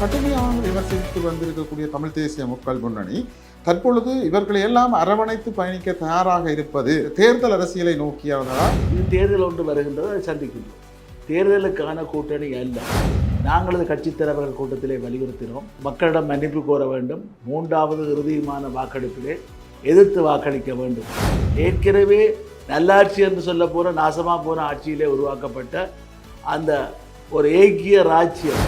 கடுமையாக விமர்சித்து வந்திருக்கக்கூடிய தமிழ் தேசிய மக்கள் முன்னணி தற்பொழுது இவர்களை எல்லாம் அரவணைத்து பயணிக்க தயாராக இருப்பது தேர்தல் அரசியலை நோக்கியவர்களா இது தேர்தல் ஒன்று வருகின்றது அதை சந்திக்கின்றோம். தேர்தலுக்கான கூட்டணி அல்ல. நாங்களது கட்சித் தலைவர்கள் கூட்டத்திலே வலியுறுத்தினோம். மக்களிடம் மன்னிப்பு கோர வேண்டும். மூன்றாவது இறுதியுமான வாக்கெடுப்பிலே எதிர்த்து வாக்களிக்க வேண்டும். ஏற்கனவே நல்லாட்சி என்று சொல்ல போன நாசமாக போன ஆட்சியிலே உருவாக்கப்பட்ட அந்த ஒரு ஏக்கிய ராஜ்யம்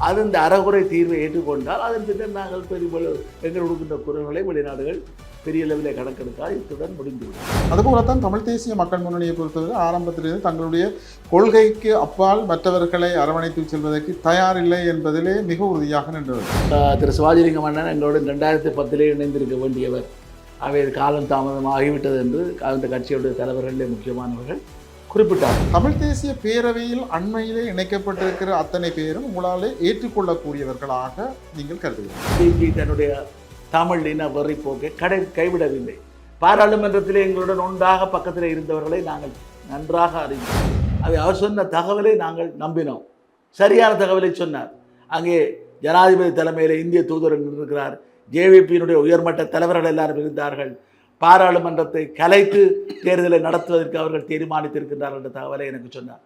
அது இந்த அறகுறை தீர்வை ஏற்றுக்கொண்டால் அதன் பின்னர் நாங்கள் பெரிய எங்கள் கொடுக்கின்ற குரல்களை வெளிநாடுகள் பெரிய அளவிலே கணக்கெடுக்கால் இத்துடன் முடிந்துவிடும். அதுபோலத்தான் தமிழ் தேசிய மக்கள் முன்னணியை பொறுத்தவரை ஆரம்பத்திலிருந்து தங்களுடைய கொள்கைக்கு அப்பால் மற்றவர்களை அரவணைத்து செல்வதற்கு தயாரில்லை என்பதிலே மிக உறுதியாக நின்றது. ஆஹ் திரு சிவாஜிலிங்கம் அண்ணன் எங்களோட ரெண்டாயிரத்தி பத்திலே இணைந்திருக்க வேண்டியவர். அவை காலம் தாமதம் ஆகிவிட்டது என்று அந்த கட்சியுடைய தலைவர்களிலே முக்கியமானவர்கள். குறிப்பிட்டார். தமிழ் தேசிய பேரவையில் அண்மையிலே இணைக்கப்பட்டிருக்கிற அத்தனை பேரும் உங்களாலே ஏற்றுக்கொள்ளக்கூடியவர்களாக நீங்கள் கருதுகிறீர்கள். தன்னுடைய தமிழ் இன வெறி போக்கை கடை கைவிடவில்லை. பாராளுமன்றத்திலே எங்களுடன் ஒன்றாக பக்கத்தில் இருந்தவர்களை நாங்கள் நன்றாக அறிந்தோம். அவை அவர் சொன்ன தகவலை நாங்கள் நம்பினோம். சரியான தகவலை சொன்னார். அங்கே ஜனாதிபதி தலைமையில் இந்திய தூதர் இருக்கிறார் ஜேவிபியினுடைய உயர்மட்ட தலைவர்கள் எல்லாரும் இருந்தார்கள். பாராளுமன்றத்தை கலைத்து தேர்தலை நடத்துவதற்கு அவர்கள் தீர்மானித்திருக்கின்றார் என்ற தகவலை எனக்கு சொன்னார்.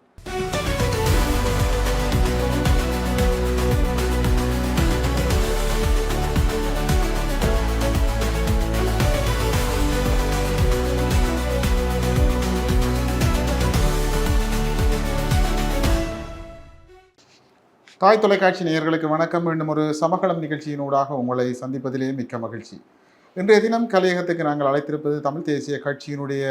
தாய் தொலைக்காட்சி நேயர்களுக்கு வணக்கம். மீண்டும் ஒரு சமகளம் நிகழ்ச்சியினூடாக உங்களை சந்திப்பதிலே மிக்க மகிழ்ச்சி. இன்றைய தினம் கலையகத்துக்கு நாங்கள் அழைத்திருப்பது தமிழ் தேசிய கட்சியினுடைய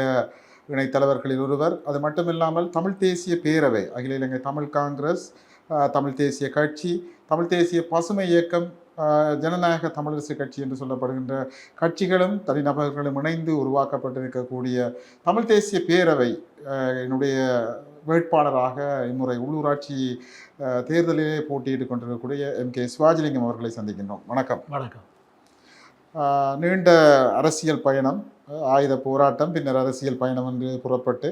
இணை தலைவர்களில் ஒருவர். அது மட்டுமில்லாமல் தமிழ் தேசிய பேரவை அகில இலங்கை தமிழ் காங்கிரஸ் தமிழ் தேசிய கட்சி தமிழ் தேசிய பசுமை இயக்கம் ஜனநாயக தமிழரசு கட்சி என்று சொல்லப்படுகின்ற கட்சிகளும் தனிநபர்களும் இணைந்து உருவாக்கப்பட்டிருக்கக்கூடிய தமிழ் தேசிய பேரவை என்னுடைய வேட்பாளராக இம்முறை உள்ளூராட்சி தேர்தலிலே போட்டியிட்டுக் கொண்டிருக்கக்கூடிய எம் கே சிவாஜிலிங்கம் அவர்களை சந்திக்கின்றோம். வணக்கம். வணக்கம். நீண்ட அரசியல் பயணம் ஆயுத போராட்டம் பின்னர் அரசியல் பயணம் என்று புறப்பட்டு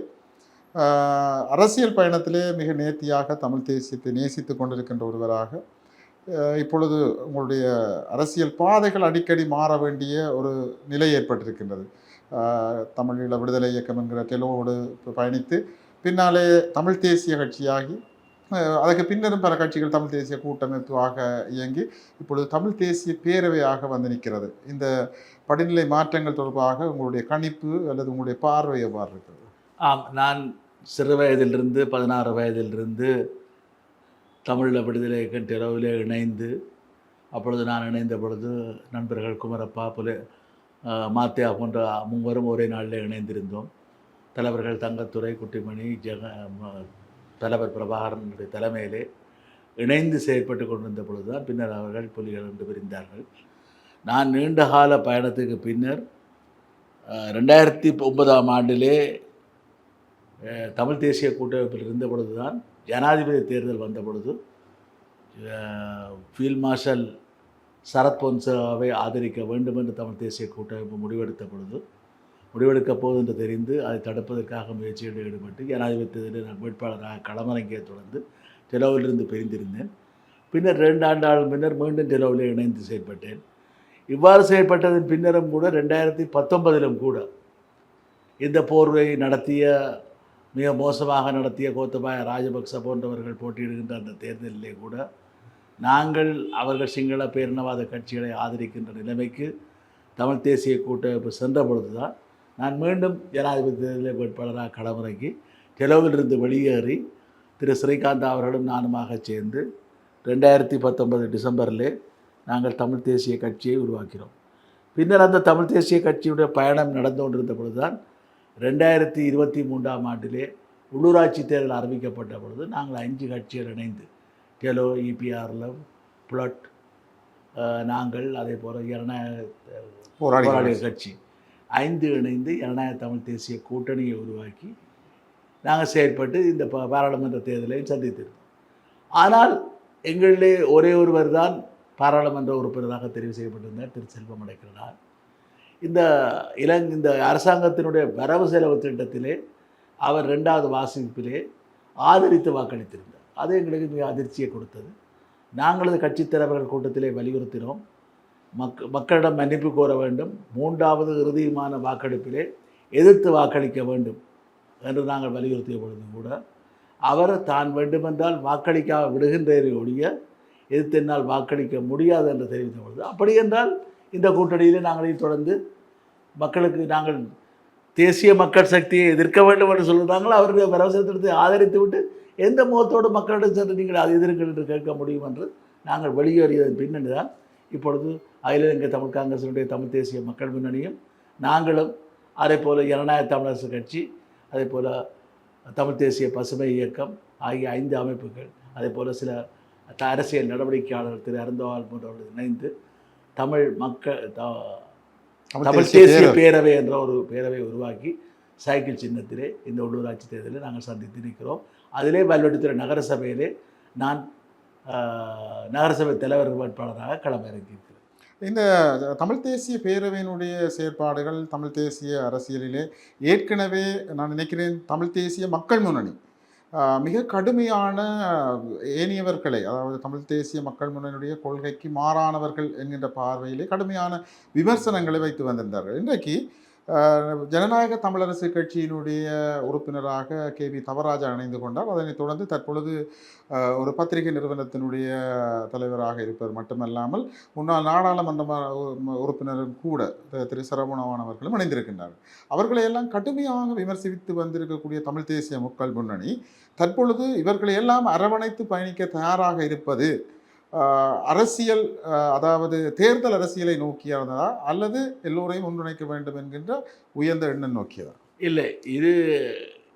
அரசியல் பயணத்திலே மிக நேர்த்தியாக தமிழ் தேசியத்தை நேசித்து கொண்டிருக்கின்ற ஒருவராக இப்பொழுது உங்களுடைய அரசியல் பாதைகள் அடிக்கடி மாற வேண்டிய ஒரு நிலை ஏற்பட்டிருக்கின்றது. தமிழீழ விடுதலை இயக்கம் என்கிற டெலோவோடு பயணித்து பின்னாலே தமிழ் தேசிய கட்சியாகி அதற்கு பின்னரும் பல கட்சிகள் தமிழ் தேசிய கூட்டமைப்பாக இயங்கி இப்பொழுது தமிழ் தேசிய பேரவையாக வந்து நிற்கிறது. இந்த படிநிலை மாற்றங்கள் தொடர்பாக உங்களுடைய கணிப்பு அல்லது உங்களுடைய பார்வை எவ்வாறு இருக்கிறது? ஆம் நான் சிறு வயதிலிருந்து பதினாறு வயதிலிருந்து தமிழில் விடுதலை இயக்கம் இணைந்து அப்பொழுது நான் இணைந்த பொழுது நண்பர்கள் குமரப்பா புலே மாத்தியா போன்ற மூவரும் ஒரே நாளில் இணைந்திருந்தோம். தலைவர்கள் தங்கத்துறை குட்டிமணி ஜெக ம- தலைவர் பிரபாகரனுடைய தலைமையிலே இணைந்து செயற்பட்டு கொண்டிருந்த பொழுது தான் பின்னர் அவர்கள் புலிகள் என்று பிரிந்தார்கள். நான் நீண்டகால பயணத்துக்கு பின்னர் ரெண்டாயிரத்தி ஒன்பதாம் ஆண்டிலே தமிழ் தேசிய கூட்டமைப்பில் இருந்த பொழுது தான் ஜனாதிபதி தேர்தல் வந்த பொழுது ஃபீல்ட் மார்ஷல் சரத் பொன்சாவை ஆதரிக்க வேண்டும் என்று தமிழ் தேசிய கூட்டமைப்பு முடிவெடுத்த பொழுது முடிவெடுக்கப் போகுது என்று தெரிந்து அதை தடுப்பதற்காக முயற்சியில் ஈடுபட்டு ஜனாதிபதி வேட்பாளராக களமிறங்கிய தொடர்ந்து டெலோவிலிருந்து பிரிந்திருந்தேன். பின்னர் ரெண்டு ஆண்டாள் பின்னர் மீண்டும் டெலோவில் இணைந்து செயல்பட்டேன் இவ்வாறு செயல்பட்டதன் பின்னரும் கூட ரெண்டாயிரத்தி பத்தொன்பதிலும் கூட இந்த போர்வை நடத்திய மிக மோசமாக நடத்திய கோத்தபாய ராஜபக்ச போன்றவர்கள் போட்டியிடுகின்ற அந்த தேர்தலிலே கூட நாங்கள் அவர்கள் சிங்கள பேரினவாத கட்சிகளை ஆதரிக்கின்ற நிலைமைக்கு தமிழ் தேசிய கூட்டமைப்பு சென்ற பொழுதுதான் நான் மீண்டும் ஜனாதிபதி தேர்தலில் வேட்பாளராக களமிறங்கி டெலோவிலிருந்து வெளியேறி திரு. ஸ்ரீகாந்த் அவர்களும் நானுமாக சேர்ந்து ரெண்டாயிரத்தி பத்தொன்பது டிசம்பரிலே நாங்கள் தமிழ் தேசிய கட்சியை உருவாக்கினோம் பின்னர் அந்த தமிழ் தேசிய கட்சியுடைய பயணம் நடந்து கொண்டிருந்த பொழுதுதான் ரெண்டாயிரத்தி இருபத்தி மூன்றாம் ஆண்டிலே உள்ளூராட்சி தேர்தல் அறிவிக்கப்பட்ட பொழுது நாங்கள் அஞ்சு கட்சிகள் இணைந்து டெலோ இபிஆர்ல புலட் அஹ், நாங்கள் அதே போல் போராளி போராளிகள் கட்சி ஐந்து இணைந்து ஜனநாயக தமிழ் தேசிய கூட்டணியை உருவாக்கி நாங்கள் செயற்பட்டு இந்த பாராளுமன்ற தேர்தலையும் சந்தித்திருந்தோம் ஆனால் எங்களிலே ஒரே ஒருவர் தான் பாராளுமன்ற உறுப்பினராக தெரிவு செய்யப்பட்டிருந்தார் திரு செல்வம் அடைக்கிறார். இந்த இலங் இந்த அரசாங்கத்தினுடைய வரவு செலவு திட்டத்திலே அவர் ரெண்டாவது வாசிப்பிலே ஆதரித்து வாக்களித்திருந்தார். அது எங்களுக்கு மிக அதிர்ச்சியை கொடுத்தது. நாங்களது கட்சித் தலைவர்கள் கூட்டத்திலே வலியுறுத்தினோம். மக் மக்களிடம் மன்னிப்பு கோர வேண்டும். மூன்றாவது இறுதியுமான வாக்கெடுப்பிலே எதிர்த்து வாக்களிக்க வேண்டும் என்று நாங்கள் வலியுறுத்திய பொழுது கூட அவர் தான் வேண்டுமென்றால் வாக்களிக்க விடுகின்றதை ஒழிய எதிர்த்து என்னால் வாக்களிக்க முடியாது என்று தெரிவித்த பொழுது அப்படி என்றால் இந்த கூட்டணியிலே நாங்களே தொடர்ந்து மக்களுக்கு நாங்கள் தேசிய மக்கள் சக்தியை எதிர்க்க வேண்டும் என்று சொல்கிறாங்களோ அவருடைய வரவசத்திற்கு ஆதரித்து விட்டு எந்த முகத்தோடு மக்களிடம் சென்று நீங்கள் அதை எதிர்க்கள் என்று கேட்க முடியும் என்று நாங்கள் வெளியேறியதன் பின்னணி தான் இப்பொழுது அகில தமிழ் காங்கிரசினுடைய தமிழ் தேசிய மக்கள் முன்னணியும் நாங்களும் அதே போல் ஜனநாயக தமிழரசு கட்சி அதே போல் தமிழ் தேசிய பசுமை இயக்கம் ஆகிய ஐந்து அமைப்புகள் அதே போல் சில அரசியல் நடவடிக்கையாளர் திரு அருந்தவாள் போன்றவர்கள் இணைந்து தமிழ் மக்கள் தமிழ் தேசிய பேரவை. என்ற ஒரு பேரவை உருவாக்கி சைக்கிள் சின்னத்திலே இந்த உள்ளூராட்சி தேர்தலில் நாங்கள் சந்தித்து நிற்கிறோம். அதிலே வல்வெட்டித்துறை நகர சபையிலே நான் நகரசபை தலைவர் வேட்பாளராக களம் இறங்கியிருக்கிறேன் இந்த தமிழ் தேசிய பேரவையினுடைய செயற்பாடுகள் தமிழ் தேசிய அரசியலிலே ஏற்கனவே நான் நினைக்கிறேன் தமிழ் தேசிய மக்கள் முன்னணி மிக கடுமையான ஏனியவர்களை அதாவது தமிழ் தேசிய மக்கள் முன்னணியுடைய கொள்கைக்கு மாறானவர்கள் என்கின்ற பார்வையிலே கடுமையான விமர்சனங்களை வைத்து வந்திருந்தார்கள். இன்றைக்கு ஜனநாயக தமிழரசு கட்சியினுடைய உறுப்பினராக கே வி தவராஜா இணைந்து கொண்டார். அதனைத் தொடர்ந்து தற்பொழுது ஒரு பத்திரிகை நிறுவனத்தினுடைய தலைவராக இருப்பவர் மட்டுமல்லாமல் முன்னாள் நாடாளுமன்ற உறுப்பினரும் கூட திரு சரவணவான் அவர்களும் இணைந்திருக்கின்றார்கள். அவர்களை எல்லாம் கடுமையாக விமர்சித்து வந்திருக்கக்கூடிய தமிழ் தேசிய மக்கள் முன்னணி தற்பொழுது இவர்களை எல்லாம் அரவணைத்து பயணிக்க தயாராக இருப்பது அரசியல் அதாவது தேர்தல் அரசியலை நோக்கியதா அல்லது எல்லோரையும் ஒன்றிணைக்க வேண்டும் என்கின்ற உயர்ந்த எண்ணம் நோக்கியதா? இல்லை இது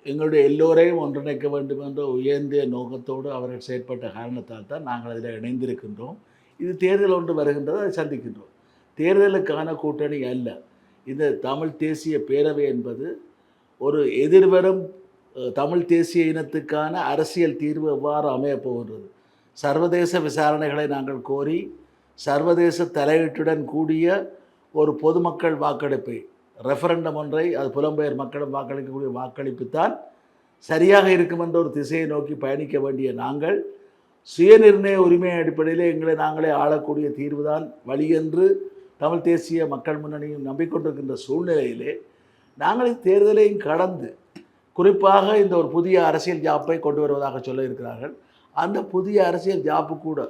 எங்களுடைய எல்லோரையும் ஒன்றிணைக்க வேண்டும் என்ற உயர்ந்த நோக்கத்தோடு அவர்கள் செயற்பட்ட காரணத்தால் தான் நாங்கள் அதில் இணைந்திருக்கின்றோம். இது தேர்தல் ஒன்று வருகின்றது அதை சந்திக்கின்றோம். தேர்தலுக்கான கூட்டணி அல்ல. இந்த தமிழ் தேசிய பேரவை என்பது ஒரு எதிர்வரும் தமிழ் தேசிய இனத்துக்கான அரசியல் தீர்வு எவ்வாறு அமையப் போகின்றது? சர்வதேச விசாரணைகளை நாங்கள் கோரி சர்வதேச தலையீட்டுடன் கூடிய ஒரு பொதுமக்கள் வாக்கெடுப்பை ரெஃபரண்டம் ஒன்றை அது புலம்பெயர் மக்களும் வாக்களிக்கக்கூடிய வாக்களிப்புத்தான் சரியாக இருக்கும் என்ற ஒரு திசையை நோக்கி பயணிக்க வேண்டிய நாங்கள் சுயநிர்ணய உரிமை அடிப்படையில் எங்களை நாங்களே ஆளக்கூடிய தீர்வுதான். வழி என்று தமிழ் தேசிய மக்கள் முன்னணியும் நம்பிக்கொண்டிருக்கின்ற சூழ்நிலையிலே நாங்கள் தேர்தலையும் கடந்து குறிப்பாக இந்த ஒரு புதிய அரசியல் ஜாப்பை கொண்டு வருவதாக சொல்ல இருக்கிறார்கள் அந்த புதிய அரசியல் ஜாப்பு கூட.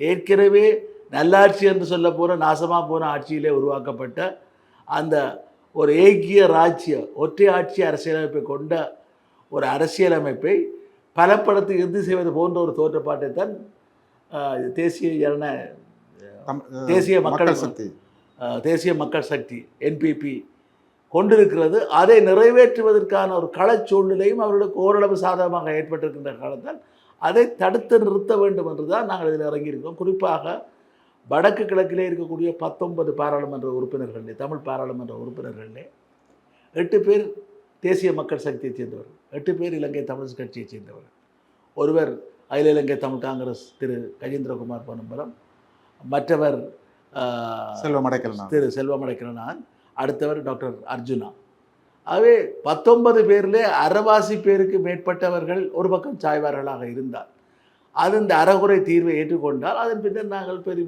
ஏற்கனவே நல்லாட்சி என்று சொல்ல போகிற நாசமாக போன ஆட்சியிலே உருவாக்கப்பட்ட அந்த ஒரு ஏக்கிய ராஜ்ய ஒற்றை ஆட்சி அரசியலமைப்பை கொண்ட ஒரு அரசியலமைப்பை பலப்படுத்தி இறுதி செய்வது போன்ற ஒரு தோற்றப்பாட்டை தான் ஆஹ், தேசிய ஜன தம்- தேசிய மக்கள் சக்தி. தேசிய மக்கள் சக்தி என்பிபி கொண்டிருக்கிறது. அதை நிறைவேற்றுவதற்கான ஒரு களச் சூழ்நிலையும் அவர்களுக்கு ஓரளவு சாதகமாக ஏற்பட்டிருக்கின்ற காலத்தால் அதை தடுத்து நிறுத்த வேண்டும் என்று தான் நாங்கள் இதில் இறங்கியிருக்கோம் குறிப்பாக வடக்கு கிழக்கிலே இருக்கக்கூடிய பத்தொன்பது பாராளுமன்ற உறுப்பினர்களே தமிழ் பாராளுமன்ற உறுப்பினர்களே எட்டு பேர் தேசிய மக்கள் சக்தியைச் சேர்ந்தவர்கள் எட்டு பேர் இலங்கை தமிழ் கட்சியைச் சேர்ந்தவர்கள் ஒருவர் அகில இலங்கை தமிழ் காங்கிரஸ் திரு கஜேந்திரகுமார் பொன்னம்பலம் மற்றவர் ஆஹ், செல்வம் அடைக்கல் திரு செல்வமடைக்கிறனான் அடுத்தவர் டாக்டர் அர்ஜுனா. ஆகவே பத்தொன்பது பேரில் அறவாசி பேருக்கு மேற்பட்டவர்கள் ஒரு பக்கம் சாய்வார்களாக இருந்தார். அது இந்த அறகுறை தீர்வை ஏற்றுக்கொண்டால் அதன் பின்னர் நாங்கள் பெரிய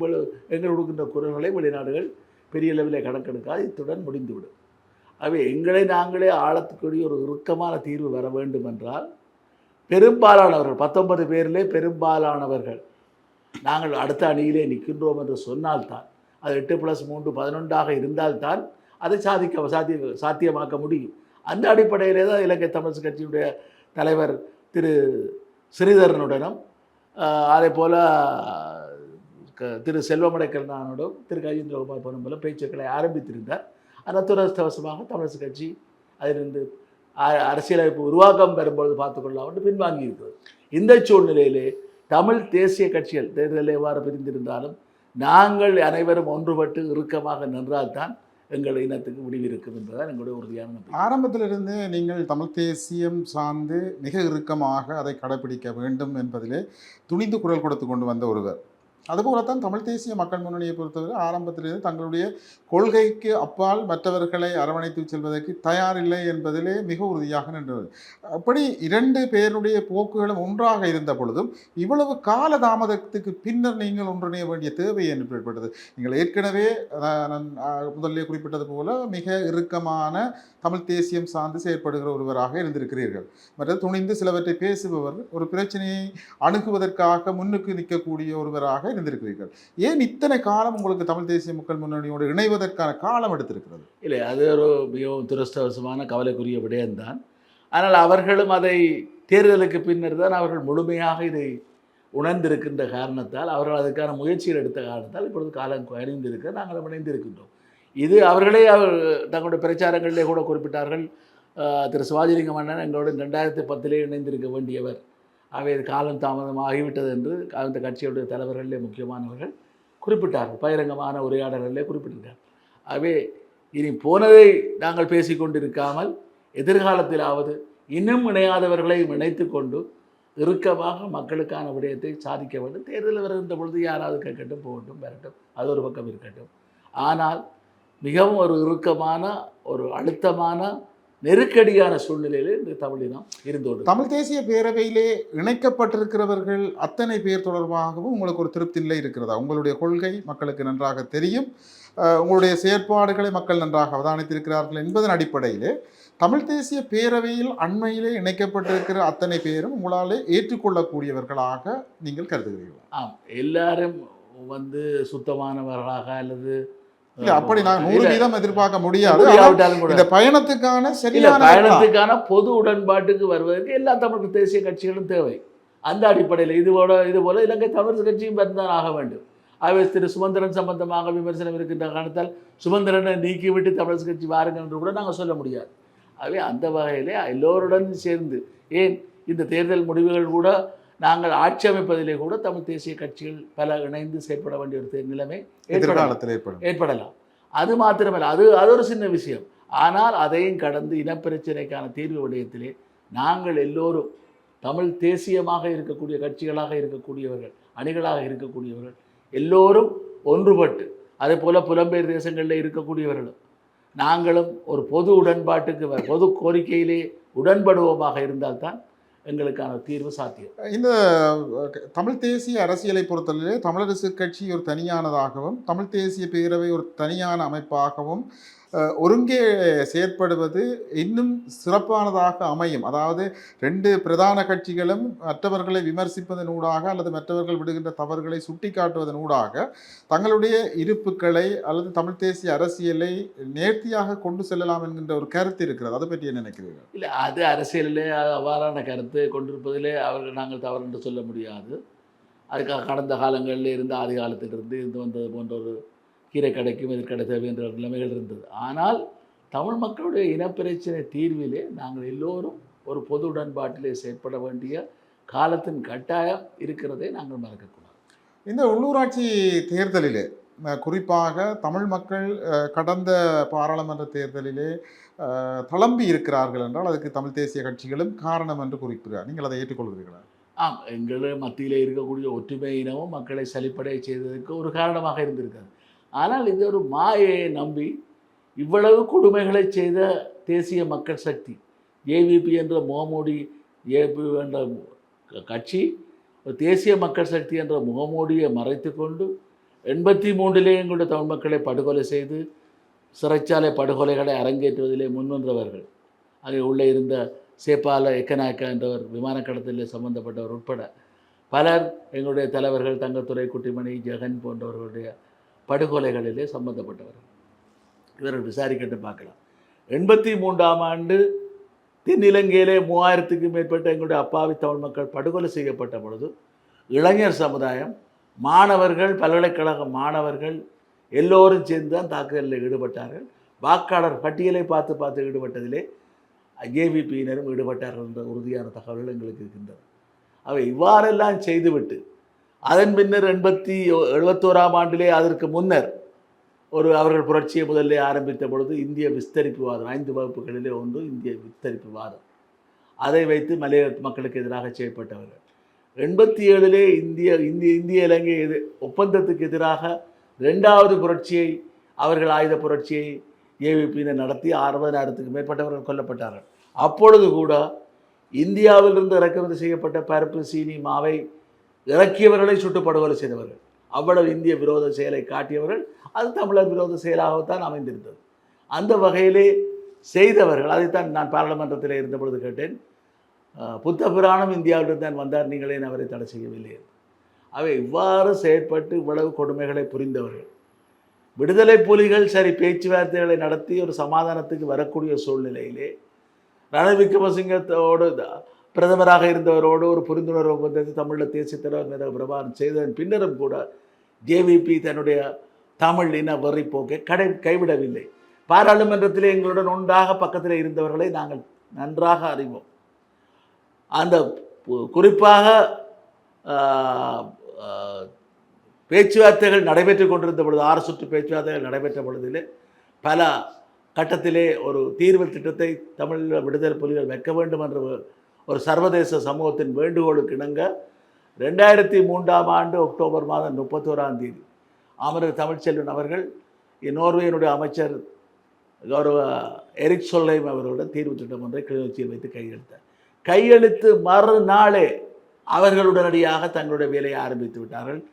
எங்கள் கொடுக்கின்ற குரல்களை வெளிநாடுகள் பெரிய அளவிலே கணக்கெடுக்காது. இத்துடன் முடிந்துவிடும். ஆகவே எங்களை நாங்களே ஆழத்துக்குரிய ஒரு இறுக்கமான தீர்வு வர வேண்டும் என்றால் பெரும்பாலானவர்கள் பத்தொன்பது பேரிலே பெரும்பாலானவர்கள் நாங்கள் அடுத்த அணியிலே நிற்கின்றோம் என்று சொன்னால்தான் அது எட்டு ப்ளஸ் மூன்று பதினொன்றாக இருந்தால்தான் அதை சாதிக்க சாத்திய சாத்தியமாக்க முடியும். அந்த அடிப்படையிலே தான் இலங்கை தமிழ் கட்சியுடைய தலைவர் திரு ஸ்ரீதரனுடனும் அதே போல் க- திரு செல்வமடைக்கல்னானுடன் திரு கஜேந்திரகுமார் பொன்னம்பலம் பேச்சுக்களை ஆரம்பித்திருந்தார். ஆனால் துரதிருஷ்டவசமாக தமிழரசு கட்சி அதிலிருந்து அ- அரசியலமைப்பு உருவாக்கம் பெறும்பொழுது பார்த்துக்கொள்ளலாம் பின்வாங்கி இருக்கிறது இந்த சூழ்நிலையிலே தமிழ் தேசிய கட்சிகள் தேர்தலில் எவ்வாறு பிரிந்திருந்தாலும் நாங்கள் அனைவரும் ஒன்றுபட்டு இறுக்கமாக நின்றால்தான் எங்கள் இனத்துக்கு முடிவு இருக்கும் என்பதுதான் எங்களுடைய உறுதியான ஆரம்பத்திலிருந்து நீங்கள் தமிழ் தேசியம் சார்ந்து மிக இறுக்கமாக அதை கடைபிடிக்க வேண்டும் என்பதிலே துணிந்து குரல் கொடுத்து கொண்டு வந்த ஒருவர். அதுபோலத்தான் தமிழ் தேசிய மக்கள் முன்னணியை பொறுத்தவரை ஆரம்பத்திலிருந்து தங்களுடைய கொள்கைக்கு அப்பால் மற்றவர்களை அரவணைத்து செல்வதற்கு தயாரில்லை என்பதிலே மிக உறுதியாக நின்றது. அப்படி இரண்டு பேருடைய போக்குகளும் ஒன்றாக இருந்த பொழுதும் இவ்வளவு கால தாமதத்துக்கு பின்னர் நீங்கள் ஒன்றிணைய வேண்டிய தேவை என்று ஏற்பட்டது நீங்கள் ஏற்கனவே அஹ், நான் முதல்ல குறிப்பிட்டது போல மிக இறுக்கமான தமிழ் தேசியம் சார்ந்து செயற்படுகிற ஒருவராக இருந்திருக்கிறீர்கள். மற்றது துணிந்து சிலவற்றை பேசுபவர் ஒரு பிரச்சனையை அணுகுவதற்காக முன்னுக்கு நிற்கக்கூடிய ஒருவராக இருந்திருக்கிறீர்கள் ஏன் இத்தனை காலம் உங்களுக்கு தமிழ் தேசிய மக்கள் முன்னணியோடு இணைவதற்கான காலம் எடுத்திருக்கிறது? இல்லை அது ஒரு மிகவும் துரஸ்தவசமான கவலைக்குரிய விடயம்தான். ஆனால் அவர்களும் அதை தேர்தலுக்கு பின்னர் தான் அவர்கள் முழுமையாக இதை உணர்ந்திருக்கின்ற காரணத்தால் அவர்கள் அதுக்கான முயற்சிகள் எடுத்த காரணத்தால் இப்பொழுது காலம் அறிந்திருக்க நாங்கள் இணைந்திருக்கின்றோம். இது அவர்களே அவர் தங்களுடைய பிரச்சாரங்களிலே கூட குறிப்பிட்டார்கள். திரு சிவாஜிலிங்கம் மன்னன் எங்களோட ரெண்டாயிரத்தி பத்திலே இணைந்திருக்க வேண்டியவர். அவை இது காலம் தாமதமாகிவிட்டது என்று அந்த கட்சியுடைய தலைவர்களிலே முக்கியமானவர்கள் குறிப்பிட்டார்கள். பகிரங்கமான உரையாடல்களிலே குறிப்பிட்டிருக்கார் ஆகவே இனி போனதை நாங்கள் பேசிக்கொண்டிருக்காமல் எதிர்காலத்திலாவது இன்னும் இணையாதவர்களை இணைத்து கொண்டு இறுக்கமாக மக்களுக்கான விடயத்தை சாதிக்க வேண்டும். தேர்தல் வருகின்ற பொழுது யாராவது கேட்கட்டும் போகட்டும் வரட்டும். அது ஒரு பக்கம் இருக்கட்டும். ஆனால் மிகவும் ஒரு இறுக்கமான ஒரு அழுத்தமான நெருக்கடியான சூழ்நிலையில் இந்த தமிழினம் இருந்து கொண்டு தமிழ் தேசிய பேரவையிலே இணைக்கப்பட்டிருக்கிறவர்கள் அத்தனை பேர் தொடர்பாகவும் உங்களுக்கு ஒரு திருப்தி நிலை இருக்கிறதா? உங்களுடைய கொள்கை மக்களுக்கு நன்றாக தெரியும். உங்களுடைய செயற்பாடுகளை மக்கள் நன்றாக அவதானித்திருக்கிறார்கள் என்பதன் அடிப்படையிலே தமிழ் தேசிய பேரவையில் அண்மையிலே இணைக்கப்பட்டிருக்கிற அத்தனை பேரும் உங்களாலே ஏற்றுக்கொள்ளக்கூடியவர்களாக நீங்கள் கருதுகிறீர்களா? ஆம் எல்லாரும் வந்து சுத்தமானவர்களாக அல்லது இல்ல அப்படி நான் நூறு வீதம் எதிர்பார்க்க முடியாது. இந்த பயணத்துக்கான சரியான பயணத்துக்கான பொது உடன்பாட்டுக்கு வருவதற்கு எல்லா தமிழ் தேசிய கட்சிகளும் தேவை. அந்த அடிப்படையில் இது போல இது போல இலங்கை தமிழர் கட்சியும் பிறந்தான் ஆக வேண்டும். ஆகவே திரு சுமந்திரன் சம்பந்தமாக விமர்சனம் இருக்கின்ற காரணத்தால் சுமந்திரனை நீக்கிவிட்டு தமிழர் கட்சி வாருங்கள் என்று கூட நாங்கள் சொல்ல முடியாது. ஆகவே அந்த வகையிலே எல்லோருடன் சேர்ந்து ஏன் இந்த தேர்தல் முடிவுகள் கூட நாங்கள் ஆட்சி அமைப்பதிலே கூட தமிழ் தேசிய கட்சிகள் பல இணைந்து செயற்பட வேண்டிய ஒரு நிலைமை எதிர்காலத்தில் ஏற்படும். ஏற்படலாம். அது மாத்திரமல்ல அது அது ஒரு சின்ன விஷயம். ஆனால் அதையும் கடந்து இனப்பிரச்சனைக்கான தீர்வு விடயத்திலே நாங்கள் எல்லோரும் தமிழ் தேசியமாக இருக்கக்கூடிய கட்சிகளாக இருக்கக்கூடியவர்கள் அணிகளாக இருக்கக்கூடியவர்கள் எல்லோரும் ஒன்றுபட்டு அதே போல புலம்பெயர் தேசங்களில் இருக்கக்கூடியவர்களும் நாங்களும் ஒரு பொது உடன்பாட்டுக்கு பொது கோரிக்கையிலே உடன்படுவோமாக இருந்தால்தான் எங்களுக்கான தீர்வு சாத்தியம். இந்த தமிழ் தேசிய அரசியலை பொறுத்தவரையிலே தமிழரசு கட்சி ஒரு தனியானதாகவும் தமிழ் தேசிய பேரவை ஒரு தனியான அமைப்பாகவும் ஒருங்கே செயற்படுவது இன்னும் சிறப்பானதாக அமையும். அதாவது ரெண்டு பிரதான கட்சிகளும் மற்றவர்களை விமர்சிப்பதன் ஊடாக அல்லது மற்றவர்கள் விடுகின்ற தவறுகளை சுட்டிக்காட்டுவதன் ஊடாக தங்களுடைய இருப்புக்களை அல்லது தமிழ் தேசிய அரசியலை நேர்த்தியாக கொண்டு செல்லலாம் என்கின்ற ஒரு கருத்து இருக்கிறது. அதை பற்றி என்ன நினைக்கிறீர்கள்? இல்லை அது அரசியலிலே அவ்வாறான கருத்து கொண்டிருப்பதிலே அவர்கள் நாங்கள் தவறு என்று சொல்ல முடியாது. அதுக்காக கடந்த காலங்களில் இருந்த ஆதி காலத்திலிருந்து இருந்து வந்தது போன்ற ஒரு கீரை கடைக்கும் எதிர்கடை தேவை என்ற நிலைமைகள் இருந்தது. ஆனால் தமிழ் மக்களுடைய இனப்பிரச்சனை தீர்விலே நாங்கள் எல்லோரும் ஒரு பொது உடன்பாட்டிலே செயற்பட வேண்டிய காலத்தின் கட்டாயம் இருக்கிறதை நாங்கள் மறக்கக்கூடாது. இந்த உள்ளூராட்சி தேர்தலிலே குறிப்பாக தமிழ் மக்கள் கடந்த பாராளுமன்ற தேர்தலிலே தளம்பி இருக்கிறார்கள் என்றால் அதுக்கு தமிழ் தேசிய கட்சிகளும் காரணம் என்று குறிப்பிடுகிறார். நீங்கள் அதை ஏற்றுக்கொள்கிறீர்களா? ஆம் எங்கள் மத்தியிலே இருக்கக்கூடிய ஒற்றுமை இனமும் மக்களை சலிப்படைய செய்ததற்கு ஒரு காரணமாக இருந்திருக்காது ஆனால் இது ஒரு மாயையை நம்பி இவ்வளவு கொடுமைகளை செய்த தேசிய மக்கள் சக்தி ஏவிபி என்ற முகமூடி ஏபி என்ற கட்சி தேசிய மக்கள் சக்தி என்ற முகமூடியை மறைத்து கொண்டு எண்பத்தி மூன்றிலே எங்களுடைய தமிழ் மக்களை படுகொலை செய்து சிறைச்சாலை படுகொலைகளை அரங்கேற்றுவதிலே முன்வந்தவர்கள். அங்கே உள்ளே இருந்த சேப்பால எக்கநாயக்கா என்றவர் விமான கடத்தலில் சம்பந்தப்பட்டவர் உட்பட பலர் எங்களுடைய தலைவர்கள் தங்கத்துறை குட்டிமணி ஜெகன் போன்றவர்களுடைய படுகொலைகளிலே சம்மந்தப்பட்டவர் இவர்கள் விசாரிக்கட்டு பார்க்கலாம். எண்பத்தி மூன்றாம் ஆண்டு தென்னிலங்கையிலே மூவாயிரத்துக்கும் மேற்பட்ட எங்களுடைய அப்பாவி தமிழ் மக்கள் படுகொலை செய்யப்பட்ட பொழுது இளைஞர் சமுதாயம் மாணவர்கள் பல்கலைக்கழக மாணவர்கள் எல்லோரும் சேர்ந்து தான் தாக்குதலில் ஈடுபட்டார்கள். வாக்காளர் பட்டியலை பார்த்து பார்த்து ஈடுபட்டதிலே ஏவிபியினரும் ஈடுபட்டார்கள் என்ற உறுதியான தகவல்கள் எங்களுக்கு இருக்கின்றன. அவை இவ்வாறெல்லாம் செய்துவிட்டு அதன் பின்னர் எண்பத்தி எழுபத்தோராம் ஆண்டிலே அதற்கு முன்னர் ஒரு அவர்கள் புரட்சியை முதல்ல ஆரம்பித்த பொழுது இந்திய விஸ்தரிப்பு வாதம் ஐந்து வகுப்புகளிலே ஒன்று இந்திய விஸ்தரிப்பு வாதம். அதை வைத்து மலைய மக்களுக்கு எதிராக செய்யப்பட்டவர்கள் எண்பத்தி ஏழிலே இந்திய இந்திய இந்திய இலங்கை எது ஒப்பந்தத்துக்கு எதிராக ரெண்டாவது புரட்சியை அவர்கள் ஆயுத புரட்சியை ஏவிபியினர் நடத்தி அறுபதாயிரத்துக்கு மேற்பட்டவர்கள் கொல்லப்பட்டார்கள். அப்பொழுது கூட இந்தியாவிலிருந்து இறக்குமதி செய்யப்பட்ட பருப்பு சீனி மாவை இறக்கியவர்களை சுட்டுப்படுகொலை செய்தவர்கள். அவ்வளவு இந்திய விரோத செயலை காட்டியவர்கள் அது தமிழர் விரோத செயலாகத்தான் அமைந்திருந்தது. அந்த வகையிலே செய்தவர்கள் அதைத்தான் நான் பாராளுமன்றத்தில் இருந்த பொழுது கேட்டேன் புத்த புராணம் இந்தியாவிலிருந்து தான் வந்தார் நீங்களே அவரை தடை செய்யவில்லை? அவை இவ்வாறு செயற்பட்டு இவ்வளவு கொடுமைகளை புரிந்தவர்கள். விடுதலை புலிகள் சரி பேச்சுவார்த்தைகளை நடத்தி ஒரு சமாதானத்துக்கு வரக்கூடிய சூழ்நிலையிலே ரண விக்ரமசிங்கத்தோடு பிரதமராக இருந்தவரோடு ஒரு புரிந்துணர்வு ஒப்பந்தத்தை தமிழில் தேசிய தலைவர் மீது பிரபாரம் செய்ததன் பின்னரும் கூட ஜேவிபி தன்னுடைய தமிழ் இன வரி போக்கை கடை கைவிடவில்லை. பாராளுமன்றத்திலே எங்களுடன் ஒன்றாக பக்கத்தில் இருந்தவர்களை நாங்கள் நன்றாக அறிவோம். அந்த குறிப்பாக பேச்சுவார்த்தைகள் நடைபெற்றுக் கொண்டிருந்த பொழுது ஆறு சுற்று பேச்சுவார்த்தைகள் நடைபெற்ற பொழுதிலே பல கட்டத்திலே ஒரு தீர்வு திட்டத்தை தமிழ் விடுதலை புலிகள் வைக்க வேண்டும் என்ற ஒரு- சர்வதேச சமூகத்தின் வேண்டுகோளுக்கு இணங்க ரெண்டாயிரத்தி மூன்றாம் ஆண்டு அக்டோபர் மாதம் முப்பத்தோராம் தேதி அமரர் தமிழ்ச்செல்வன் அவர்கள் நோர்வேயினுடைய அமைச்சர் கௌரவ எரிக் சொல்லைம் அவர்களுடன் தீர்வு திட்டம் ஒன்றை கிளிநொச்சியில் வைத்து கையெழுத்தார். கையெழுத்து மறுநாளே அவர்கள் உடனடியாக தங்களுடைய வேலையை ஆரம்பித்து விட்டார்கள்.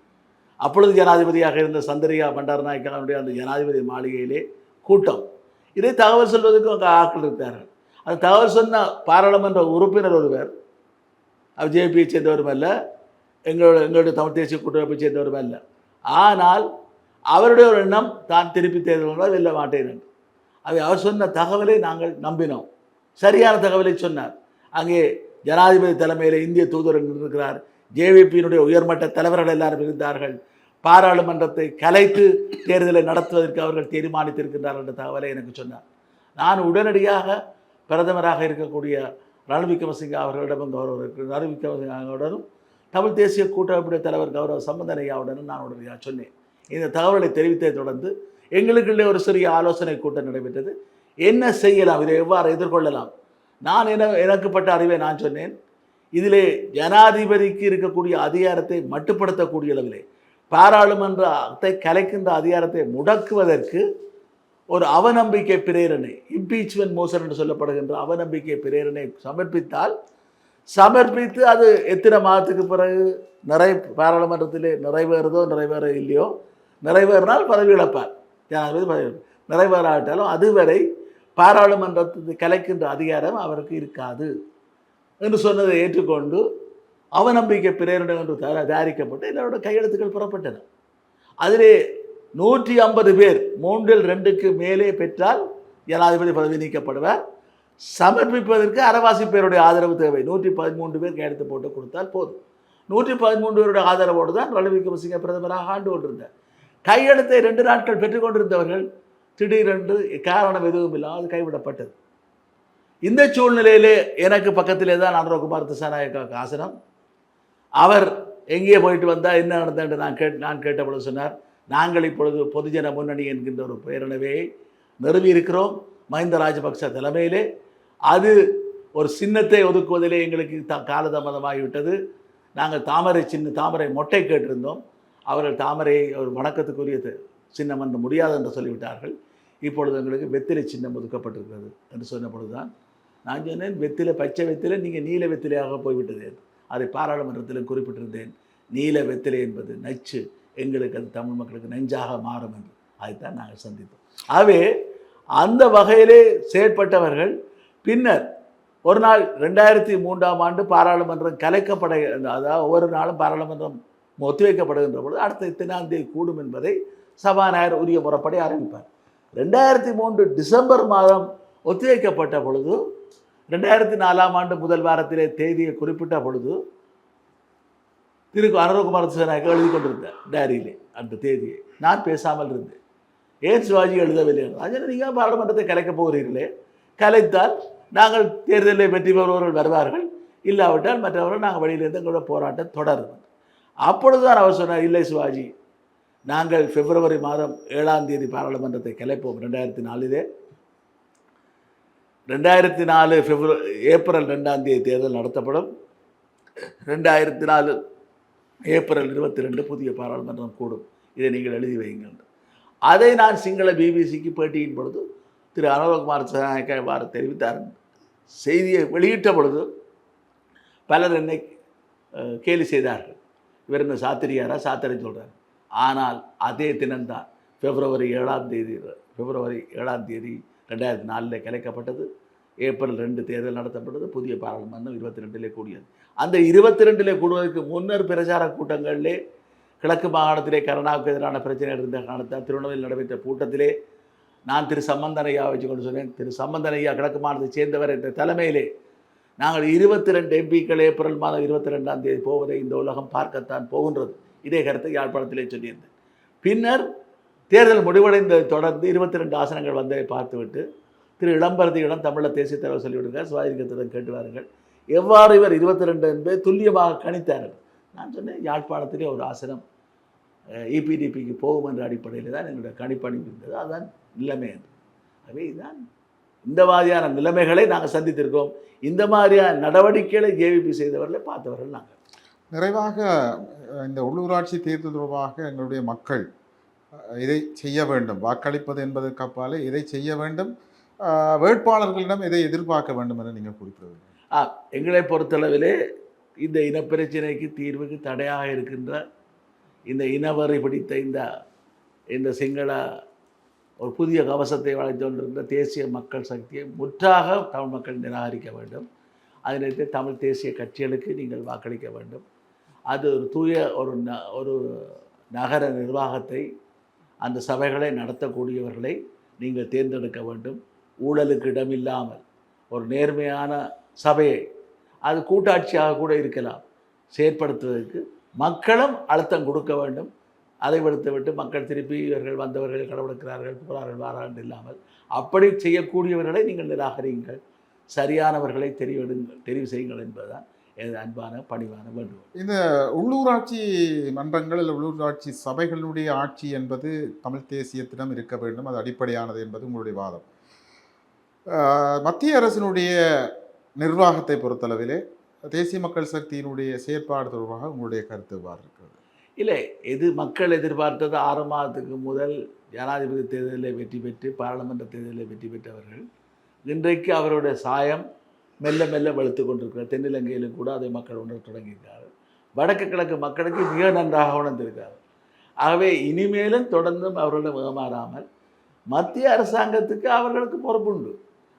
அப்பொழுது ஜனாதிபதியாக இருந்த சந்திரிகா பண்டாரநாயக்கனுடைய அந்த ஜனாதிபதி மாளிகையிலே கூட்டம். இதை தகவல் சொல்வதற்கு அங்கே ஆக்கள் இருக்கிறார்கள். அது தவறு சொன்ன பாராளுமன்ற உறுப்பினர் ஒருவர் அவர் ஜேபியை சேர்ந்தவரும் அல்ல எங்களோட எங்களுடைய தமிழ் தேசிய கூட்டமைப்பை சேர்ந்தவரும் அல்ல. ஆனால் அவருடைய ஒரு எண்ணம் தான் திருப்பி தேர்தல் வெல்ல மாட்டேன் என்று. அவை அவர் சொன்ன தகவலை நாங்கள் நம்பினோம். சரியான தகவலை சொன்னார். அங்கே ஜனாதிபதி தலைமையில் இந்திய தூதர் இருக்கிறார். ஜேவிபியினுடைய உயர்மட்ட தலைவர்கள் எல்லாரும் இருந்தார்கள். பாராளுமன்றத்தை கலைத்து தேர்தலை நடத்துவதற்கு அவர்கள் தீர்மானித்திருக்கின்றார் என்ற தகவலை எனக்கு சொன்னார். நான் உடனடியாக பிரதமராக இருக்கக்கூடிய ரணில் விக்ரமசிங்க அவர்களிடமும் கௌரவம் இருக்கிறது ரணில் விக்ரமசிங்கவுடனும் தமிழ் தேசிய கூட்டமைப்புடைய தலைவர் கௌரவ சம்பந்தனையாவுடனும் நான் உடனடியாக சொன்னேன். இந்த தகவலை தெரிவித்ததை தொடர்ந்து எங்களுக்குள்ளே ஒரு சிறிய ஆலோசனை கூட்டம் நடைபெற்றது. என்ன செய்யலாம்? இதை எவ்வாறு எதிர்கொள்ளலாம்? நான் என எனக்குப்பட்ட அறிவை நான் சொன்னேன். இதிலே ஜனாதிபதிக்கு இருக்கக்கூடிய அதிகாரத்தை மட்டுப்படுத்தக்கூடிய அளவிலே பாராளுமன்றத்தை கலைக்கின்ற அதிகாரத்தை முடக்குவதற்கு ஒரு அவநம்பிக்கை பிரேரணை இம்பீச்மெண்ட் மோசன் என்று சொல்லப்படுகின்ற அவநம்பிக்கை பிரேரணை சமர்ப்பித்தால் சமர்ப்பித்து அது எத்தனை மாதத்துக்கு பிறகு நிறை பாராளுமன்றத்திலே நிறைவேறுதோ நிறைவேற இல்லையோ நிறைவேறினால் பதவி இழப்பார் ஜனாதிபதி பதவி நிறைவேறாவிட்டாலும் அதுவரை பாராளுமன்றத்தை கலைக்கின்ற அதிகாரம் அவருக்கு இருக்காது என்று சொன்னதை ஏற்றுக்கொண்டு அவநம்பிக்கை பிரேரணை என்று தயா- தயாரிக்கப்பட்டு எல்லாரோட கையெழுத்துக்கள் புறப்பட்டன. அதிலே நூற்றி ஐம்பது பேர் மூன்றில் ரெண்டுக்கு மேலே பெற்றால் ஜனாதிபதி பதவி நீக்கப்படுவார். சமர்ப்பிப்பதற்கு அரைவாசி பேருடைய ஆதரவு தேவை. நூற்றி பதிமூன்று பேர் கையெழுத்து போட்டு கொடுத்தால் போதும். நூற்றி பதிமூன்று பேருடைய ஆதரவோடு தான் ரணில் விக்ரமசிங்க பிரதமராக ஆண்டு கொண்டிருந்தார். கையெழுத்தை ரெண்டு நாட்கள் பெற்றுக்கொண்டிருந்தவர்கள் திடீரென்று காரணம் எதுவும் இல்லாமல் கைவிடப்பட்டது. இந்த சூழ்நிலையிலே எனக்கு பக்கத்திலே தான் அனுரகுமார் திசாநாயக்காவுக்கு ஆசனம். அவர் எங்கே போயிட்டு வந்தால் என்ன நடந்தேன் நான் கேட் நான் கேட்டபொழுது சொன்னார் நாங்கள் இப்பொழுது பொதுஜன முன்னணி என்கின்ற ஒரு பேரணியை நிறுவி இருக்கிறோம். மஹிந்த ராஜபக்ச தலைமையிலே. அது ஒரு சின்னத்தை ஒதுக்குவதிலே எங்களுக்கு த காலதாமதமாகிவிட்டது. நாங்கள் தாமரை சின்ன தாமரை மொட்டை கேட்டிருந்தோம். அவர்கள் தாமரை ஒரு வணக்கத்துக்குரிய சின்னம் என்று முடியாது என்று சொல்லிவிட்டார்கள். இப்பொழுது எங்களுக்கு வெத்திலை சின்னம் ஒதுக்கப்பட்டிருக்கிறது என்று சொன்ன பொழுதுதான் நான் சொன்னேன் வெத்திலை பச்சை வெத்திலை நீங்கள் நீல வெத்திலையாக போய்விட்டது. அதை பாராளுமன்றத்தில் குறிப்பிட்டிருந்தேன். நீல வெத்திலை என்பது நச்சு. எங்களுக்கு அது தமிழ் மக்களுக்கு நெஞ்சாக மாறும் என்று. அதைத்தான் நாங்கள் சந்தித்தோம். ஆகவே அந்த வகையிலே செயற்பட்டவர்கள் பின்னர் ஒரு நாள் ரெண்டாயிரத்தி மூன்றாம் ஆண்டு பாராளுமன்றம் கலைக்கப்பட அதாவது ஒவ்வொரு நாளும் பாராளுமன்றம் ஒத்திவைக்கப்படுகின்ற பொழுது அடுத்த இத்தனாம் தேதி கூடும் என்பதை சபாநாயகர் உரிய முறைப்படி அறிவிப்பார். ரெண்டாயிரத்தி மூன்று டிசம்பர் மாதம் ஒத்திவைக்கப்பட்ட பொழுது ரெண்டாயிரத்தி நாலாம் ஆண்டு முதல் வாரத்திலே தேதியை குறிப்பிட்ட பொழுது திரு அனுரகுமார சேனாக்கு எழுதி கொண்டிருந்தேன் டைரியிலே அந்த தேதியை. நான் பேசாமல் இருந்தேன். ஏன் சிவாஜி எழுதவில்லை. ராஜன் நீங்கள் பாராளுமன்றத்தை கலைக்கப் போகிறீர்களே. கலைத்தால் நாங்கள் தேர்தலில் வெற்றி பெறுபவர்கள் வருவார்கள். இல்லாவிட்டால் மற்றவர்கள் நாங்கள் வெளியிலிருந்து எங்களோட போராட்டம் தொடரும். அப்பொழுதுதான் அவர் சொன்னார் இல்லை சிவாஜி நாங்கள் பிப்ரவரி மாதம் ஏழாம் தேதி பாராளுமன்றத்தை கலைப்போம் ரெண்டாயிரத்தி நாலிலே ரெண்டாயிரத்தி நாலு பிப்ரவரி ஏப்ரல் ரெண்டாம் தேதி தேர்தல் நடத்தப்படும். ரெண்டாயிரத்தி நாலு ஏப்ரல் இருபத்தி ரெண்டு புதிய பாராளுமன்றம் கூடும். இதை நீங்கள் எழுதி வையுங்கள். அதை நான் சிங்கள பிபிசிக்கு பேட்டியின் பொழுது திரு அனுரகுமார் சனாயக்கா இவ்வாறு தெரிவித்தார். செய்தியை வெளியிட்ட பொழுது பலர் என்னை கேலி செய்தார்கள். இவர் என்ன சாத்திரியாரா? சாத்திரை சொல்கிறார் ஆனால் அதே தினம்தான் பிப்ரவரி ஏழாம் தேதி பிப்ரவரி ஏழாம் தேதி ரெண்டாயிரத்தி நாலில் கலைக்கப்பட்டது ஏப்ரல் ரெண்டு தேர்தல் நடத்தப்பட்டது புதிய பாராளுமன்றம் இருபத்தி ரெண்டிலே கூடியது. அந்த இருபத்தி ரெண்டிலே கூடுவதற்கு முன்னர் பிரச்சார கூட்டங்களிலே கிழக்கு மாகாணத்திலே கருணாவுக்கு எதிரான பிரச்சனை இருந்த காரணத்தால் திருவண்ணாமலையில் நடைபெற்ற கூட்டத்திலே நான் திரு சம்பந்தனையா வச்சுக்கொண்டு வச்சு கொண்டு சொன்னேன். திரு சம்பந்தனையா கிழக்கு மாநிலத்தை சேர்ந்தவர் என்ற தலைமையிலே நாங்கள் இருபத்தி ரெண்டு எம்பிக்கள் ஏப்ரல் மாதம் இருபத்தி ரெண்டாம் தேதி போவதை இந்த உலகம் பார்க்கத்தான் போகின்றது. இதே கருத்தை யாழ்ப்பாணத்திலே சொல்லியிருந்தேன். பின்னர் தேர்தல் முடிவடைந்ததை தொடர்ந்து இருபத்தி ரெண்டு ஆசனங்கள் வந்ததை பார்த்துவிட்டு திரு இளம்பரதியிடம் தமிழில் தேசிய தலைவர் சொல்லிவிடுங்க சுவாதிக்கத்திடம் கேட்டு வாருங்கள் எவ்வாறு இவர் இருபத்தி ரெண்டு என்பதை துல்லியமாக கணித்தார்கள் நான் சொன்னேன் யாழ்ப்பாணத்திலே ஒரு ஆசனம் இபிடிபிக்கு போகும் என்ற அடிப்படையில் தான் என்னுடைய கணிப்பணி இருந்தது. அதுதான் நிலைமை என்று அவை இதுதான் இந்த மாதிரியான நிலைமைகளை நாங்கள் சந்தித்திருக்கோம் இந்த மாதிரியான நடவடிக்கைகளை ஜேவிபி செய்தவர்களை பார்த்தவர்கள் நாங்கள். நிறைவாக இந்த உள்ளூராட்சி தேர்தல் தொடர்பாக எங்களுடைய மக்கள் இதை செய்ய வேண்டும். வாக்களிப்பது என்பதற்கு அப்பாலே இதை செய்ய வேண்டும். வேட்பாளர்களிடம் இதை எதிர்பார்க்க வேண்டும் என நீங்கள் குறிப்பிடுவீங்க ஆ எங்களை பொறுத்தளவிலே இந்த இனப்பிரச்சனைக்கு தீர்வுக்கு தடையாக இருக்கின்ற இந்த இனவரை பிடித்த இந்த இந்த சிங்கள ஒரு புதிய கவசத்தை வளைத்து கொண்டிருந்த தேசிய மக்கள் சக்தியை முற்றாக தமிழ் மக்கள் நிராகரிக்க வேண்டும். அதனைத்து தமிழ் தேசிய கட்சிகளுக்கு நீங்கள் வாக்களிக்க வேண்டும். அது ஒரு தூய ஒரு ந ஒரு நகர நிர்வாகத்தை அந்த சபைகளை நடத்தக்கூடியவர்களை நீங்கள் தேர்ந்தெடுக்க வேண்டும். ஊழலுக்கு இடமில்லாமல் ஒரு நேர்மையான சபையை அது கூட்டாட்சியாக கூட இருக்கலாம். செயற்படுத்துவதற்கு மக்களும் அழுத்தம் கொடுக்க வேண்டும். அதை விடுத்து விட்டு மக்கள் திருப்பி இவர்கள் வந்தவர்கள் கடவுளுக்கிறார்கள் போகிறார்கள் வாரார்கள் இல்லாமல் அப்படி செய்யக்கூடியவர்களை நீங்கள் நிராகரியுங்கள். சரியானவர்களை தெரிவிடுங்கள் தெரிவு செய்யுங்கள் என்பதுதான் எனது அன்பான பணிவான வேண்டுகோள். இந்த உள்ளூராட்சி மன்றங்கள் அல்லது உள்ளூராட்சி சபைகளுடைய ஆட்சி என்பது தமிழ் தேசியத்திடம் இருக்க வேண்டும். அது அடிப்படையானது என்பது உங்களுடைய வாதம். மத்திய அரசினுடைய நிர்வாகத்தை பொறுத்தளவிலே தேசிய மக்கள் சக்தியினுடைய செயற்பாடு தொடர்பாக உங்களுடைய கருத்து எவ்வாறு இருக்கிறது? இல்லை எது மக்கள் எதிர்பார்த்தது ஆறு மாதத்துக்கு முதல் ஜனாதிபதி தேர்தலில் வெற்றி பெற்று பாராளுமன்ற தேர்தலில் வெற்றி பெற்றவர்கள் இன்றைக்கு அவருடைய சாயம் மெல்ல மெல்ல வலுத்து கொண்டிருக்கிறார். தென்னிலங்கையிலும் கூட அதை மக்கள் உணர தொடங்கியிருக்கிறார்கள். வடக்கு கிழக்கு மக்களுக்கு மிக நன்றாக உணர்ந்திருக்கிறார்கள். ஆகவே இனிமேலும் தொடர்ந்தும் அவர்களிடம் ஏமாறாமல் மத்திய அரசாங்கத்துக்கு அவர்களுக்கு பொறுப்புண்டு.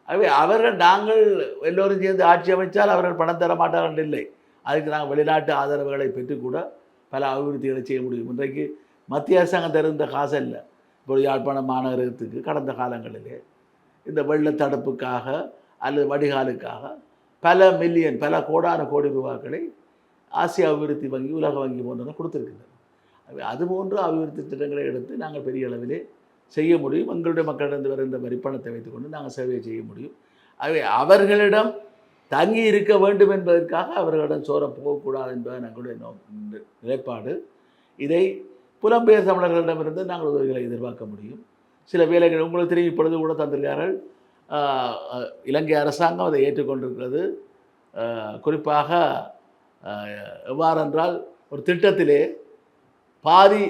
ஆகவே அவர்கள் நாங்கள் எல்லோரும் சேர்ந்து ஆட்சி அமைச்சால் அவர்கள் பணம் தர மாட்டார்கள் இல்லை. அதுக்கு நாங்கள் வெளிநாட்டு ஆதரவுகளை பெற்றுக்கூட பல அபிவிருத்திகளை செய்ய முடியும். இன்றைக்கு மத்திய அரசாங்கம் தருந்த காசு இல்லை இப்போ யாழ்ப்பாணம் மாநகரத்துக்கு கடந்த காலங்களிலே இந்த வெள்ள தடுப்புக்காக அல்லது வடிகாலுக்காக பல மில்லியன் பல கோடான கோடி ரூபாய்களை ஆசிய அபிவிருத்தி வங்கி உலக வங்கி போன்றன கொடுத்துருக்கின்றன. அது போன்ற அபிவிருத்தி திட்டங்களை எடுத்து நாங்கள் பெரிய அளவிலே செய்ய முடியும். எங்களுடைய மக்களிடம் வருகின்ற வரிப்பணத்தை வைத்துக்கொண்டு நாங்கள் சேவையை செய்ய முடியும். ஆகவே அவர்களிடம் தங்கி இருக்க வேண்டும் என்பதற்காக அவர்களிடம் சோர போகக்கூடாது என்பது எங்களுடைய நோ நிலைப்பாடு. இதை புலம்பெயர் தமிழர்களிடமிருந்து நாங்கள் உதவிகளை எதிர்பார்க்க முடியும். சில வேலைகள் உங்களுக்கு தெரியும் இப்பொழுது கூட தந்திருக்கார்கள் இலங்கை அரசாங்கம் அதை ஏற்றுக்கொண்டிருக்கிறது. குறிப்பாக எவ்வாறென்றால் ஒரு திட்டத்திலே பாதி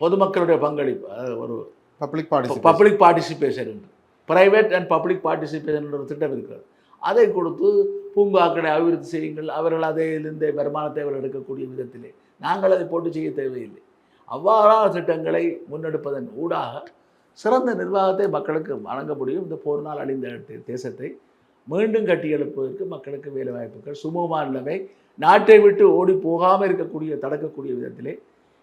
பொதுமக்களுடைய பங்களிப்பு ஒரு பப்ளிக் பப்ளிக் பார்ட்டிசிபேஷன் என்று பிரைவேட் அண்ட் பப்ளிக் பார்ட்டிசிபேஷன் என்ற ஒரு திட்டம் இருக்கிறது. அதை கொடுத்து பூங்காக்களை அபிவிருத்தி செய்யுங்கள். அவர்கள் அதிலிருந்து வருமானத்தை அவர்கள் எடுக்கக்கூடிய விதத்திலே. நாங்கள் அதை போட்டு செய்ய தேவையில்லை. அவ்வாறான திட்டங்களை முன்னெடுப்பதன் ஊடாக சிறந்த நிர்வாகத்தை மக்களுக்கு வழங்க முடியும். இந்த நாள் அழிந்த தே- தேசத்தை மீண்டும் கட்டியெழுப்பதற்கு மக்களுக்கு வேலை வாய்ப்புகள். சுமூகமான நிலைமை நாட்டை விட்டு ஓடி போகாமல் இருக்கக்கூடிய தடுக்கக்கூடிய விதத்திலே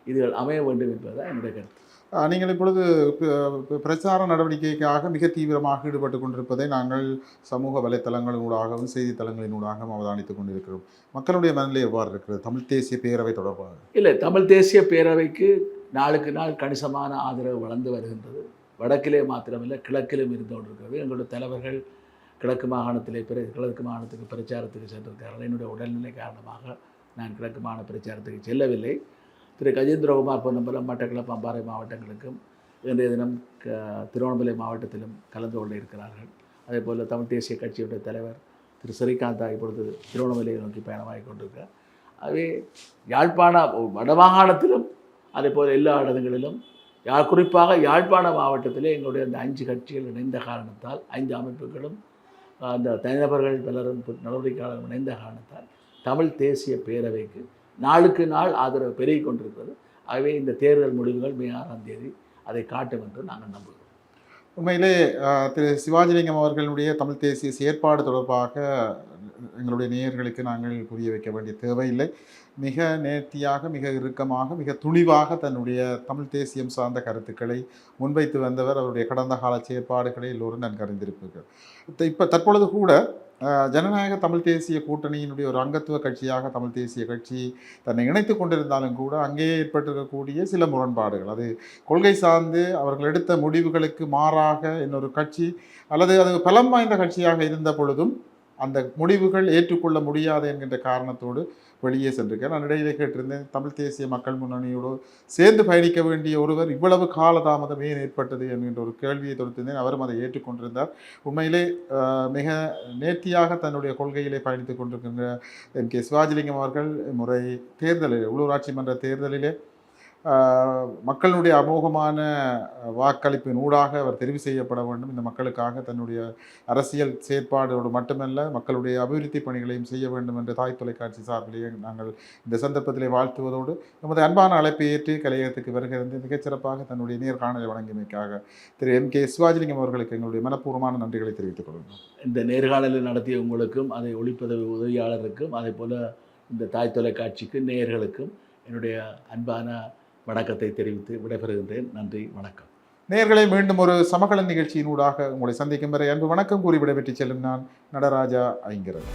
இதுகள் அமைய வேண்டும் என்பதுதான் என்னுடைய கருத்து. நீங்கள் இப்பொழுது பிரச்சார நடவடிக்கைக்காக மிக தீவிரமாக ஈடுபட்டு கொண்டிருப்பதை நாங்கள் சமூக வலைத்தளங்களினூடாகவும் செய்தித்தளங்களினூடாகவும் அவதானித்துக் கொண்டிருக்கிறோம். மக்களுடைய மனநிலை எவ்வாறு இருக்கிறது? தமிழ் தேசிய பேரவை தொடர்பாக. இல்லை தமிழ் தேசிய பேரவைக்கு நாளுக்கு நாள் கணிசமான ஆதரவு வளர்ந்து வருகின்றது. வடக்கிலே மாத்திரமில்லை கிழக்கிலும் இருந்து கொண்டிருக்கிறது. எங்களுடைய தலைவர்கள் கிழக்கு மாகாணத்திலே பிற கிழக்கு மாகாணத்துக்கு பிரச்சாரத்துக்கு சென்றிருக்கிறார்கள். என்னுடைய உடல்நிலை காரணமாக நான் கிழக்கு மாகாண பிரச்சாரத்துக்கு செல்லவில்லை. திரு கஜேந்திரகுமார் பொன்னம்பலம் மட்டக்களப்பு அம்பாறை மாவட்டங்களுக்கும் இன்றைய தினம் க திருவண்ணாமலை மாவட்டத்திலும் கலந்து கொள்ள இருக்கிறார்கள். அதே போல் தமிழ் தேசிய கட்சியுடைய தலைவர் திரு ஸ்ரீகாந்தா இப்பொழுது திருவண்ணாமலையை நோக்கி பயணமாகி கொண்டிருக்கிறார். ஆகவே யாழ்ப்பாண வடமாகாணத்திலும் அதே போல் எல்லா இடங்களிலும் யா குறிப்பாக யாழ்ப்பாண மாவட்டத்திலே எங்களுடைய அந்த அஞ்சு கட்சிகள் இணைந்த காரணத்தால் ஐந்து அமைப்புகளும் அந்த தனிநபர்கள் பலரும் நடவடிக்கையாளரும் இணைந்த காரணத்தால் தமிழ் தேசிய பேரவைக்கு நாளுக்கு நாள் ஆதரவு பெருகி கொண்டிருக்கிறது. ஆகவே இந்த தேர்தல் முடிவுகள் மே ஆறாம் தேதி அதை காட்டும் என்று நாங்கள் நம்புகிறோம். உண்மையிலே திரு சிவாஜிலிங்கம் அவர்களுடைய தமிழ் தேசிய செயற்பாடு தொடர்பாக எங்களுடைய நேயர்களுக்கு நாங்கள் புரிய வைக்க வேண்டிய தேவையில்லை. மிக நேர்த்தியாக மிக இறுக்கமாக மிக துணிவாக தன்னுடைய தமிழ் தேசியம் சார்ந்த கருத்துக்களை முன்வைத்து வந்தவர் அவருடைய கடந்த கால செயற்பாடுகளை எல்லோரும் நன்கு அறிந்திருப்பீர்கள் இப்போ தற்பொழுது கூட ஜனநாயக தமிழ் தேசிய கூட்டணியினுடைய ஒரு அங்கத்துவ கட்சியாக தமிழ் தேசிய கட்சி தன்னை இணைத்து கொண்டிருந்தாலும் கூட அங்கே ஏற்பட்டிருக்கக்கூடிய சில முரண்பாடுகள். அது கொள்கை சார்ந்து அவர்கள் எடுத்த முடிவுகளுக்கு மாறாக இன்னொரு கட்சி அல்லது அது பலம் வாய்ந்த கட்சியாக இருந்த பொழுதும் அந்த முடிவுகள் ஏற்றுக்கொள்ள முடியாது என்கின்ற காரணத்தோடு வெளியே சென்றிருக்கேன் நான் இடையிலே கேட்டிருந்தேன் தமிழ் தேசிய மக்கள் முன்னணியோடு சேர்ந்து பயணிக்க வேண்டிய ஒருவர் இவ்வளவு காலதாமதம் ஏன் ஏற்பட்டது என்கின்ற ஒரு கேள்வியை தொடுத்திருந்தேன். அவரும் அதை ஏற்றுக்கொண்டிருந்தார். உண்மையிலே மிக நேர்த்தியாக தன்னுடைய கொள்கையிலே பயணித்துக் கொண்டிருக்கின்ற என் கே சிவாஜிலிங்கம் அவர்கள் முறை தேர்தலில் உள்ளூராட்சி மன்ற தேர்தலிலே மக்களுடைய அமோகமான வாக்களிப்பின் ஊடாக அவர் தெரிவு செய்யப்பட வேண்டும். இந்த மக்களுக்காக தன்னுடைய அரசியல் செயற்பாடோடு மட்டுமல்ல மக்களுடைய அபிவிருத்தி பணிகளையும் செய்ய வேண்டும் என்ற தாய் தொலைக்காட்சி சார்பிலேயே நாங்கள் இந்த சந்தர்ப்பத்திலே வாழ்த்துவதோடு நமது அன்பான அழைப்பை ஏற்று கலையகத்துக்கு வருகிறது மிகச்சிறப்பாக தன்னுடைய நேர்காணலை வழங்கியமைக்காக திரு எம் கே சிவாஜிலிங்கம் அவர்களுக்கு எங்களுடைய மனப்பூர்வமான நன்றிகளை தெரிவித்துக் கொள்கிறோம். இந்த நேர்காணலில் நடத்திய உங்களுக்கும் அதை ஒளிப்பதவி உதவியாளருக்கும் அதே போல் இந்த தாய் தொலைக்காட்சிக்கு நேயர்களுக்கும் என்னுடைய அன்பான வணக்கத்தை தெரிவித்து விடைபெறுகின்றேன். நன்றி வணக்கம். நேர்களை மீண்டும் ஒரு சமகலன் நிகழ்ச்சியினூடாக உங்களை சந்திக்கும் வரை அன்பு வணக்கம் கூறி விடைபெற்று செல்லும் நான் நடராஜா ஐங்கிறது